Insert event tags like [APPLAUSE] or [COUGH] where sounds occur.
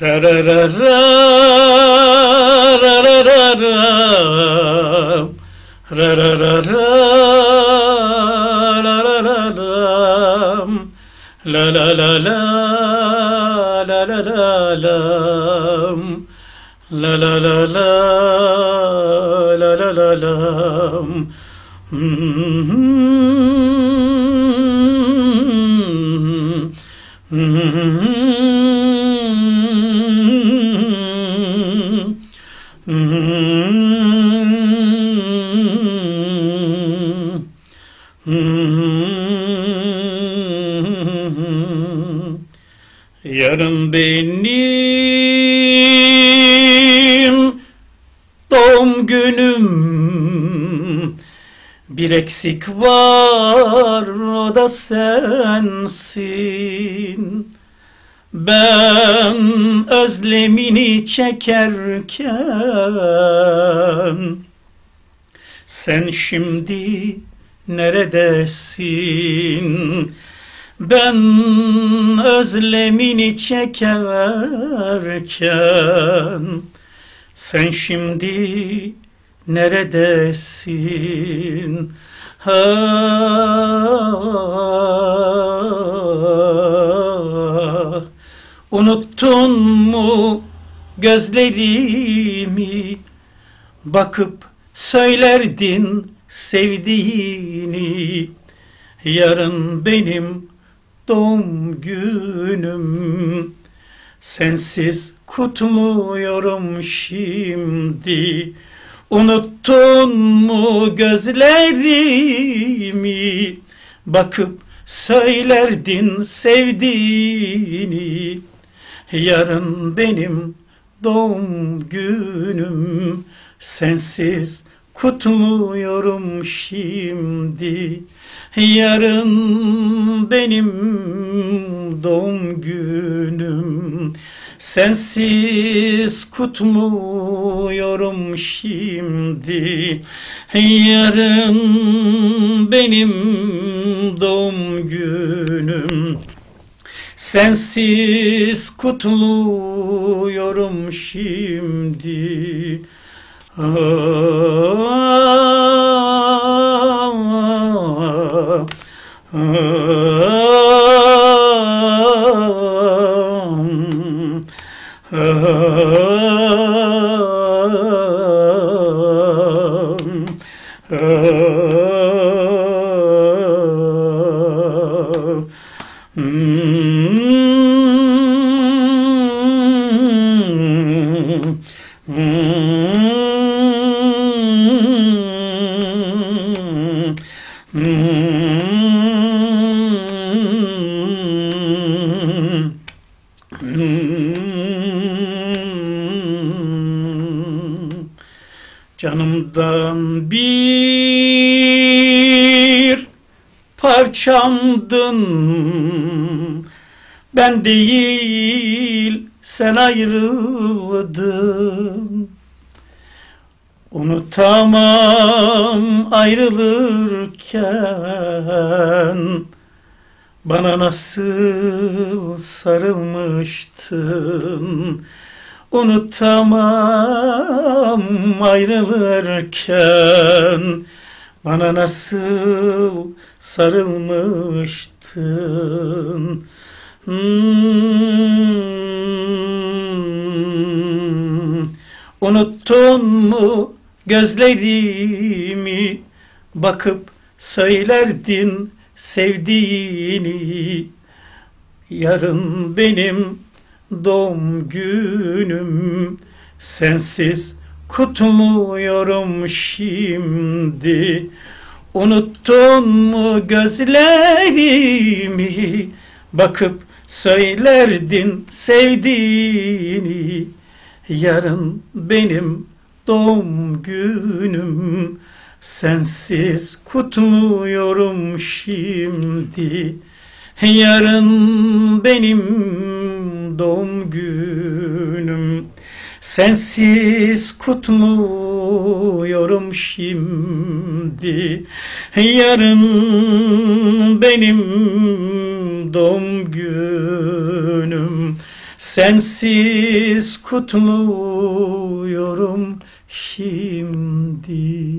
Ra ra ra ra ra ra ra ra ra ra ra ra la la la la la la la la la la la la la la la la la la [LAUGHS] Yarın benim doğum günüm. Bir eksik var o da sensin. Ben özlemini çekerken Sen şimdi neredesin? Ben özlemini çekerken Sen şimdi neredesin? Ha, unuttun mu gözlerimi? Bakıp söylerdin sevdiğini Yarın benim doğum günüm. Sensiz kutluyorum şimdi. Unuttun mu gözlerimi? Bakıp söylerdin sevdiğini. Yarın benim doğum günüm. Sensiz kutluyorum şimdi. Yarın benim doğum günüm. Sensiz kutluyorum şimdi. Yarın benim doğum günüm. Sensiz kutluyorum şimdi Mm-hmm. Canımdan bir parçamdın. Ben değil sen ayrıldın. Unutamam ayrılırken Bana nasıl sarılmıştın Unutamam ayrılırken Bana nasıl sarılmıştın? Hmm. Unuttun mu gözlerimi? Bakıp söylerdin sevdiğini. Yarın benim doğum günüm sensiz kutluyorum şimdi. Unuttun mu gözlerimi? Bakıp söylerdin sevdiğini. Yarın benim doğum günüm sensiz kutluyorum şimdi. Yarın benim doğum günüm. Sensiz kutluyorum şimdi. Yarın benim doğum günüm. Sensiz kutluyorum şimdi